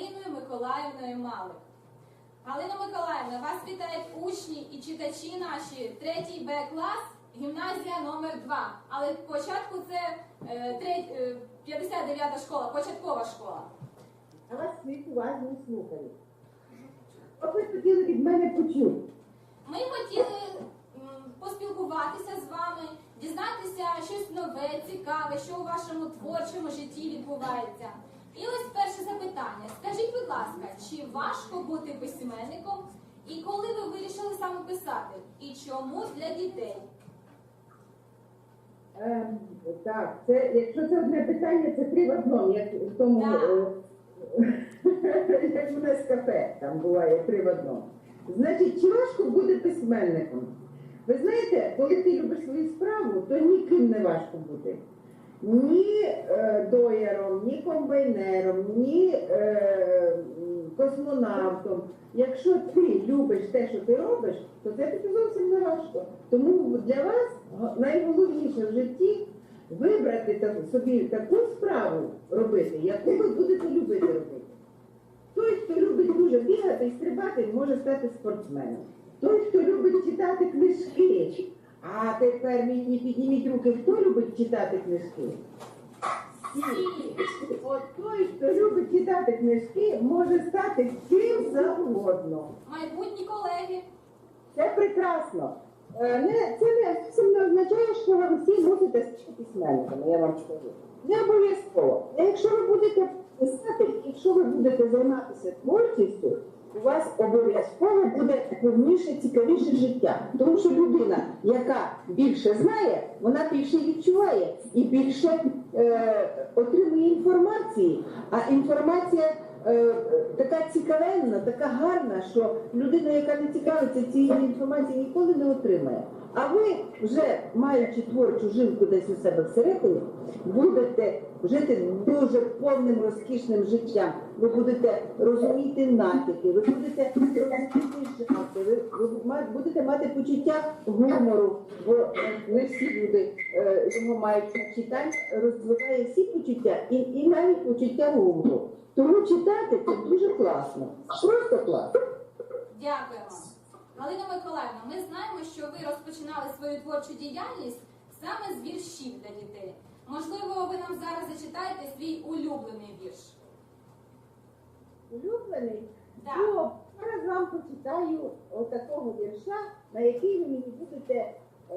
Галиною Миколаївною Малик. Галина Миколаївна, вас вітають учні і читачі наші 3 Б клас, гімназія номер 2 Але спочатку це е, треть- е, 59 школа, початкова школа. А вас всіх уважно слухаю. Що ви хотіли від мене почути? Ми хотіли поспілкуватися з вами, дізнатися щось нове, цікаве, що у вашому творчому житті відбувається. І ось перше запитання. Скажіть, будь ласка, чи важко бути письменником? І коли ви вирішили саме писати? І чому для дітей? Ем, так, це, якщо це одне питання, це три в одному, як в тому, Так. е, як у нас кафе, там буває три в одному. Значить, чи важко бути письменником? Ви знаєте, коли ти любиш свою справу, то ніким не важко бути. Ні е, дояром, ні комбайнером, ні е, космонавтом. Якщо ти любиш те, що ти робиш, то це тобі зовсім не важко. Тому для вас найголовніше в житті вибрати та- собі таку справу робити, яку ви будете любити робити. Той, хто любить дуже бігати і стрибати, може стати спортсменом. Той, хто любить читати книжки, а тепер мені підніміть руки, хто любить читати книжки? От той, хто любить читати книжки, може стати ким завгодно. Майбутні колеги. Це прекрасно. Е, Не, це не зовсім не означає, що ви всі мусите стати письменниками, я вам скажу. Не обов'язково. Якщо ви будете писати, якщо ви будете займатися творчістю, у вас обов'язково буде повніше, цікавіше життя. Тому що людина, яка більше знає, вона більше відчуває і більше е, отримує інформації. А інформація е, така цікавенна, така гарна, що людина, яка не цікавиться цією інформацією, ніколи не отримає. А ви, вже маючи творчу жилку десь у себе всередині, будете жити дуже повним розкішним життям. Ви будете розуміти натяки, ви будете розуміти жарти, ви, ви будете мати почуття гумору, бо не всі люди е, його мають читання, розвиває всі почуття і, і навіть почуття гумору. Тому читати це дуже класно. Просто класно. Дякуємо. Галина Миколаївна, ми знаємо, що ви розпочинали свою творчу діяльність саме з віршів для дітей. Можливо, ви нам зараз зачитаєте свій улюблений вірш. Улюблений? Так. Ну, зараз вам почитаю отакого вірша, на який ви мені будете, е,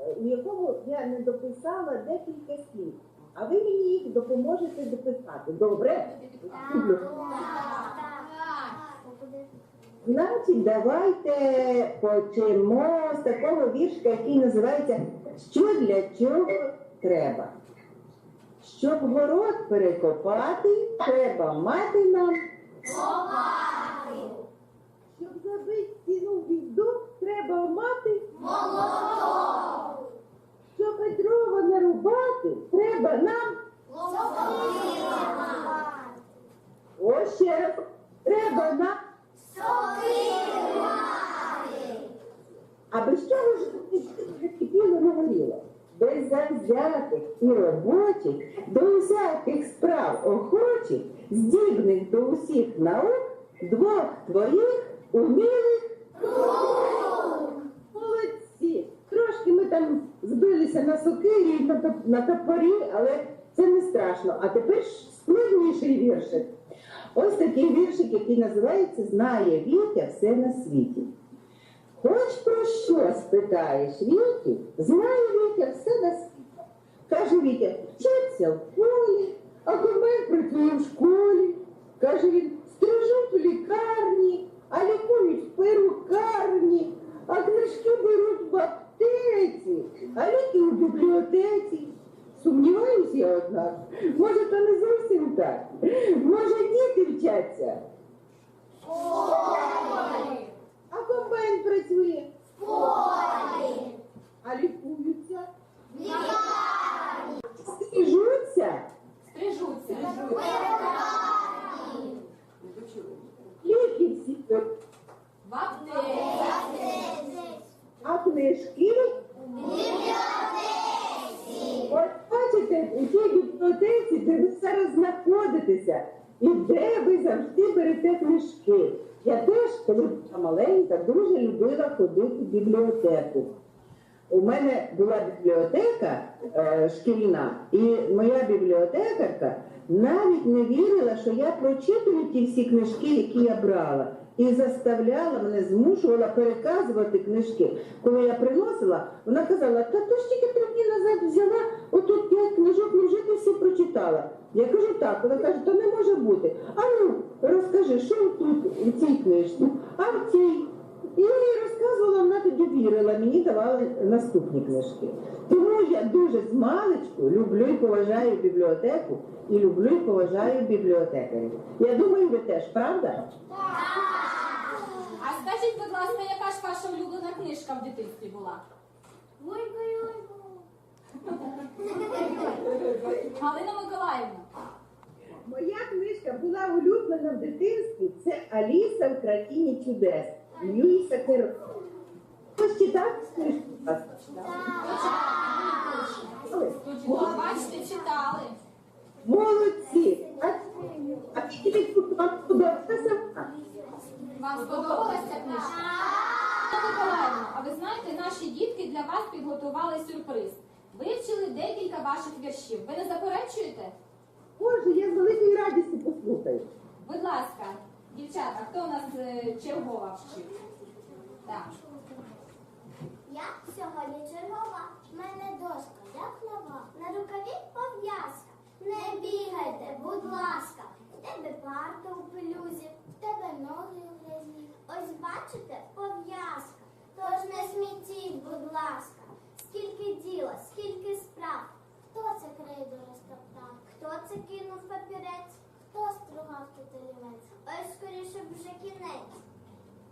е, у якому я не дописала декілька слів. А ви мені їх допоможете дописати. Добре? Значить, давайте почнемо з такого віршка, який називається Що для чого треба? Щоб город перекопати, треба мати нам. Щоб забити стіну в гнізду, треба мати. Щоб дрова нарубати, треба нам. Ось ще раз. Треба нам. А без чого ж кипіло не? Без завзятих і робочих, до усяких справ охочих, здібних до усіх наук, двох твоїх умілих Молодці! Трошки ми там збилися на сокирі, на, на топорі, але це не страшно. А тепер складніший віршик. Ось такий віршик, який називається Знає Вітя все на світі. Хоч про що спитаєш Вітю, знає Вітя все на світі. Каже Вітя, вчиться в полі, а комер працює в школі. Каже він, стрижуть в лікарні, а лікують в перукарні, а книжки беруть в аптеці, а ліки у бібліотеці. Сумніваюся, я, однак, може, то не зовсім так. Може, діти вчаться, а комбайн працює, а лікуються, стрижуться. Стрижуться. Ліки всі знаходитеся і де ви завжди берете книжки. Я теж, коли була маленька, дуже любила ходити в бібліотеку. У мене була бібліотека е, шкільна, і моя бібліотекарка навіть не вірила, що я прочитую ті всі книжки, які я брала, і заставляла мене, змушувала переказувати книжки. Коли я приносила, вона казала, та ти ж тільки три дні назад взяла отут п'ять книжок, невже ти всі прочитала? Я кажу так, вона каже, то не може бути. А ну, розкажи, що тут у цій книжці, а в цій. І я їй розказувала, вона тоді вірила, мені давали наступні книжки. Тому я дуже з маличку люблю і поважаю бібліотеку і люблю і поважаю бібліотекарів. Я думаю, ви теж, правда? А скажіть, будь ласка, яка ж ваша улюблена книжка в дитинстві була? Галина Миколаївна. Моя книжка була улюблена в дитинстві. Це Аліса в країні чудес. Льюіса Керо. Хтось читав книжку? бачите, читали. Молодці! А тільки вам сподобалася? Вам сподобалася книжка? А ви знаєте, наші дітки для вас підготували сюрприз. Вивчили декілька ваших віршів. Ви не заперечуєте? Боже, я з великою радістю послухаю. Будь ласка, дівчата, хто у нас е, чергова вчить? Так. Я сьогодні чергова, в мене дошка, як нова, на рукаві пов'язка. Не бігайте, будь ласка, в тебе парта у пелюзі, в тебе ноги у грязі. Ось бачите, пов'язка. Тож не смітіть, будь ласка, скільки діла, скільки справ. Хто це крейду розтоптав? Хто це кинув папірець? Хто стругав тут олівець? Ось скоріше б вже кінець.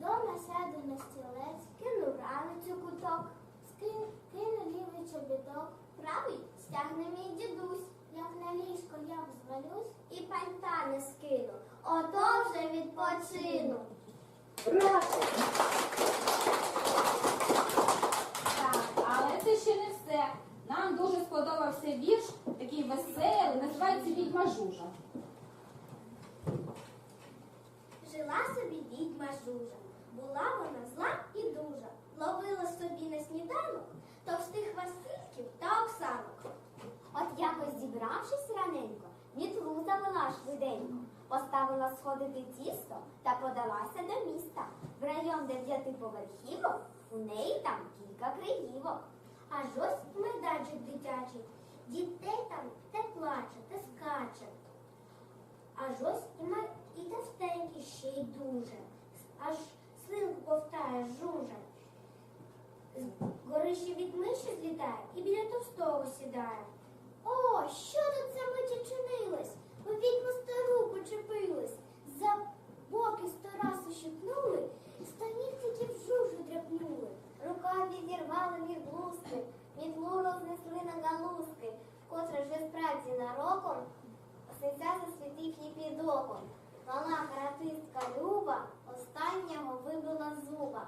Дома сяду на стілець, кину ранець у куток, скину, кину лівий чобіток, правий стягне мій дідусь. Як на ліжко я взвалюсь і пальта не скину. Ото вже відпочину. Браво! Так, але це ще не все. Нам дуже сподобався вірш, такий веселий, називається Відьма Жужа. Жила собі відьма жужа. Була вона зла і дужа. Ловила собі на сніданок товстих Васильків та Оксанок. От якось зібравшись раненько, мітлу завела швиденько, поставила сходити тісто та подалася до міста. В район дев'ятиповерхівок у неї там кілька криївок. Аж ось майданчик дитячий. Дітей там те плаче, те скаче. Аж ось і, ма- і товстенький ще й дуже. Аж слинку ковтає жужа. Горищі від миші злітає і біля товстого сідає. О, що тут за миті чинилось? У відьму стару почепились. За боки сто раз ущипнули, сто нігтиків жужу дряпнули. Рукаві зірвали міглузки, мітлу рознесли на галузки, котре вже справді нароком Синця засвітив їй під оком. Мала каратистка Люба останнього вибила зуба.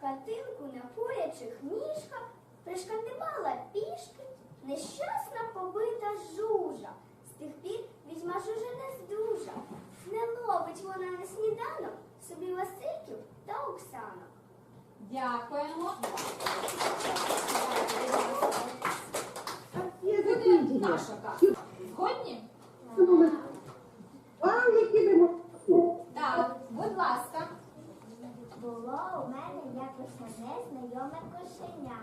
Хатинку на курячих ніжках пришкандибала пішки нещасна побита жужа. З тих пір відьма жужа не здужа. Не ловить вона на сніданок собі Васильків та Оксанок. Дякуємо. Буде наша казка. Згодні? Так, будь ласка. Було у мене якось одне знайоме кошеня.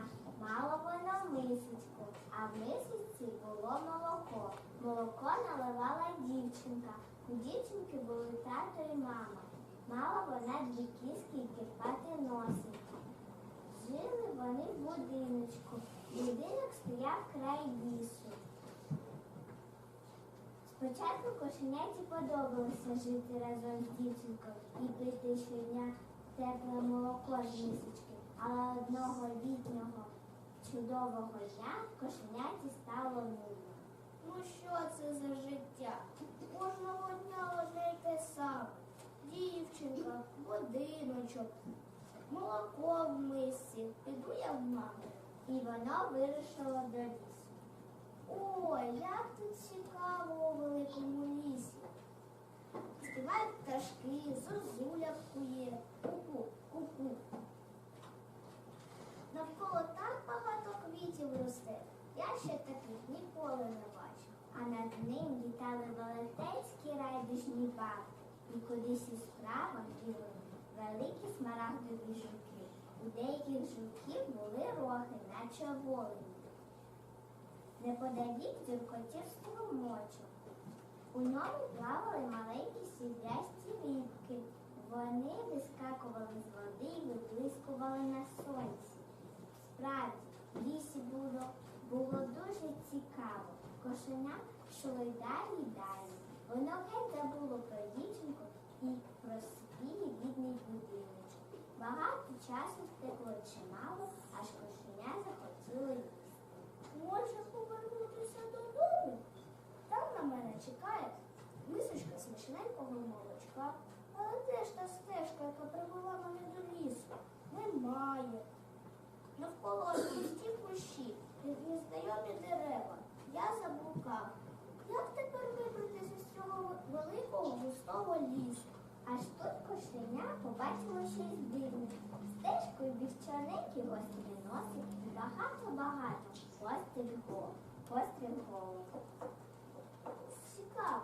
Мало воно мисочку, а в мисочці було молоко. Молоко наливала дівчинка. У дівчинки були тато і мама. Мала вона дві кіски і кирпати носик. Жили вони в будиночку. Будинок стояв край лісу. Спочатку кошеняті подобалося жити разом з дівчинкою і пити щодня тепле молоко з мисочки, але одного літнього чудового дня кошеняті стало нудно. Ну що це за життя? Кожного дня одне й те саме. Дівчинка, будиночок, молоко в мисці. Піду я в маму. І вона вирушила до лісу. Ой, як тут цікаво у великому лісі. Співають пташки, зозуля вкує, ку-ку, ку-ку. Навколо так багато квітів росте. Я ще таких ніколи не бачив. А над ним літали велетенські райдужні бабки. І кудись із права бігли великі смарагдові жуки. У деяких жуків були роги, наче волені. Неподалік дзюркотів струмочок. У ньому плавали маленькі сріблясті рибки. Вони вискакували з води і виблискували на сонці. Справді, в лісі було, було дуже цікаво. Кошеня йшло й далі й далі. Воно геть забуло про дівчинку і про свій рідний будиночок. Багато часу втекло чимало, аж кошеня захотіло їсти. Може повернутися додому? Там на мене чекає мисочка смачненького молочка. Але де ж та стежка, яка привела мене до лісу? Немає. Навколо пусті кущі, незнайомі дерева. Я заблукав. Як тепер вибратися з цього великого густого лісу? Аж тут кошеня побачило щось дивне. Стежкою біг чорненький гострий носик і багато-багато гострих гол. Гострих голов. Цікаво,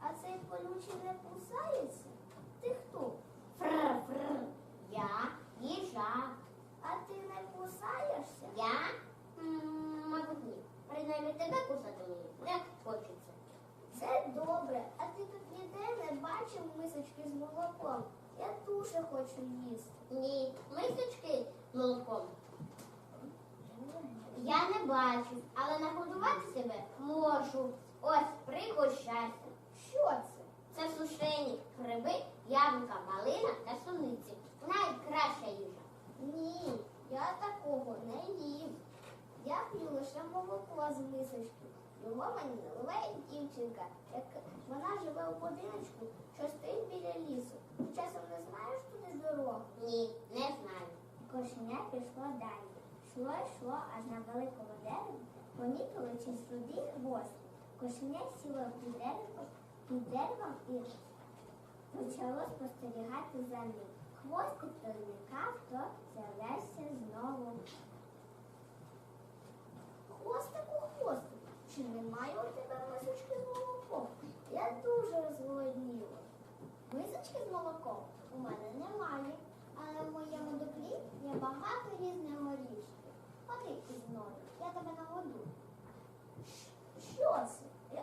а цей колючий не кусається? Ти хто? Фр-фр. Я їжак. А ти не кусаєшся? Я? Мабуть, ні. Принаймні тебе кусати мені не хочеться. Це добре. А ти тут ніде не бачив мисочки з молоком. Я дуже хочу їсти. Ні, мисочки з молоком. Я не бачу, але нагодувати себе можу. Ось, пригощайся. Що це? Це сушені гриби, яблука, малина та суниці. Найкраща їжа. Ні, я такого не їм. Я п'ю лише молоко з мисочки. Його мені наливає дівчинка. Як вона живе у будиночку, що стоїть біля лісу. Ти часом не знаєш туди дорогу. Ні, не знаю. Кошеня пішло далі. Йшло, йшло, аж на великому дереві помітило чийсь рудий хвост. Кошеня сіло під деревом, під деревом і почало спостерігати за ним. Хвостик то зникав, то з'являвся знову. Хвостику, хвостику, чи немає у тебе мисочки з молоком? Я дуже розголодніла. Мисочки з молоком у мене немає, але в моєму дуплі є багато різних горішків. Ходи мною, я тебе нагодую. Щ- Що це? Я...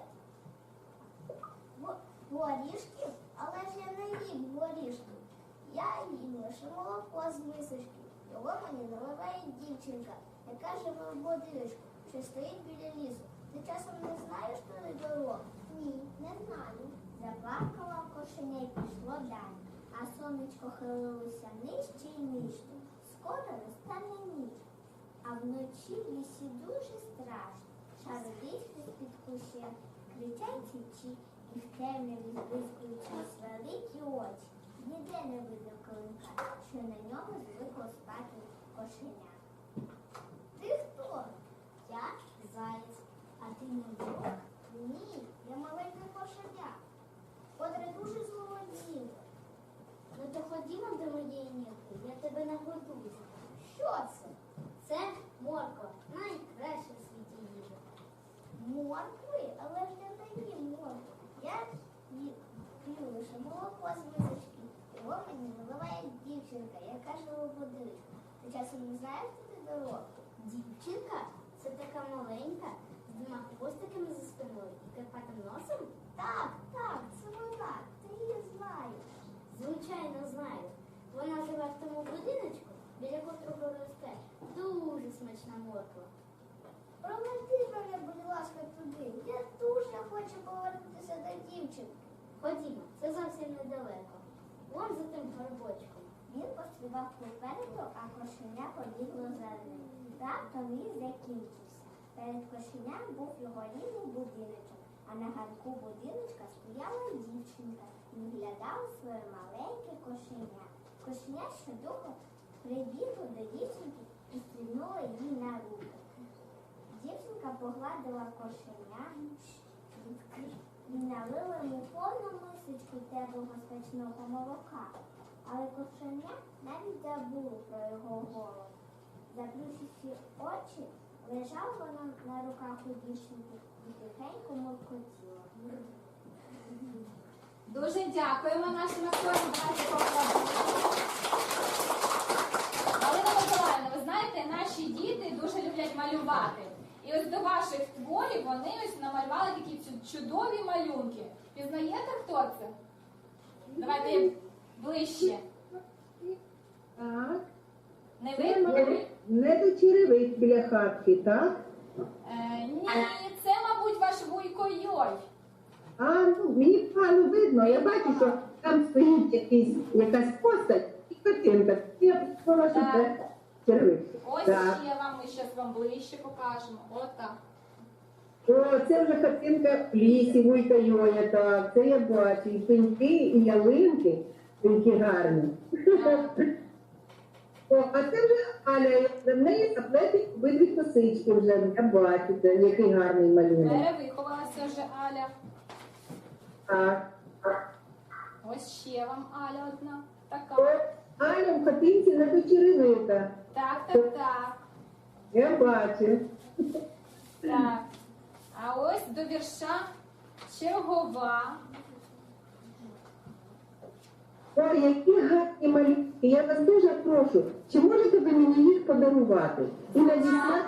Го- Горішків? Але ж я не їм горішків. Я їм лише молоко з мисочки. Його мені наливає дівчинка, яка живе в будиночку, що стоїть біля лісу. Ти часом не знаєш туди дорогу? Ні, не знаю. Заплакала кошеня і пішло далі, а сонечко хилилося нижче і нижче. Скоро настане ніч. А вночі в лісі дуже страшно. Шародички з-під куща, кричать січі, і в темряві зблискуючись великі очі. Ніде не видно клинка, що на ньому звикло спати кошеня. Ти хто? Я заєць. Ти вовк? Ні, я маленьке кошеня. Котре дуже зголоділо. Ну то ходімо до моєї нірки, я тебе нагодую. Що це? Це морква, найкраща в світі їжа. Моркви, але ж я не їм моркви. Я п'ю молоко з мисочки. Його мені наливає дівчинка, яка живе в будинку. Ти часом не знаєш туди дорогу? Дівчинка, це така маленька, двома хвостиками за спиною і карпатим носом? Так, так, це вона. Ти її знаєш. Звичайно, знаю. Вона живе в тому будиночку, біля котрого росте дуже смачна морква. Проведи мене, будь ласка, туди. Я дуже хочу повернутися до дівчинки. Ходімо, це зовсім недалеко. Вон за тим горбочком. Він пострибав попереду, а кошеня побігло за ним. Раптом він закінчився. Перед кошеням був його рідний будиночок, а на ганку будиночка стояла дівчинка і виглядала своє маленьке кошеня. Кошеня щодуху прибігло до дівчинки і стрільнуло її на руки. Дівчинка погладила кошеня і налила йому повну мисочку теплого смачного молока. Але кошеня навіть забуло про його голод. Заплющивши очі, лежав вона на руках у дівчинки і тихенько мовкотіла. Дуже дякуємо нашим акторам. Давайте покладемо. Галина Миколаївна, ви знаєте, наші діти дуже люблять малювати. І ось до ваших творів вони ось намалювали такі чудові малюнки. Пізнаєте, хто це? Давайте ближче. Так. Не видно? не, до черевик біля хатки, так? Е, ні, це, мабуть, ваш вуйко Йой. А, ну, мені погано видно, я бачу, що там стоїть якийсь, якась постать і картинка. Я подумала, що Так. це черевик. Ось Так. ще вам ми зараз вам ближче покажемо. Отак. О, це вже картинка в лісі, вуйка Йоя, так, це я бачу. І пеньки, і ялинки, які гарні. Так. О, а це вже Аля, в неї заплетені обидві косички вже, я бачу, який гарний малюнок. Перевиховалася вже Аля. Так. Ось ще вам Аля одна. О, Така. Аля в хатинці не до черевика. Так, так, так. Я бачу. Так. А ось до вірша Чергова. О, які гарні малюнки. Я вас дуже прошу, чи можете ви мені їх подарувати? І надіслати?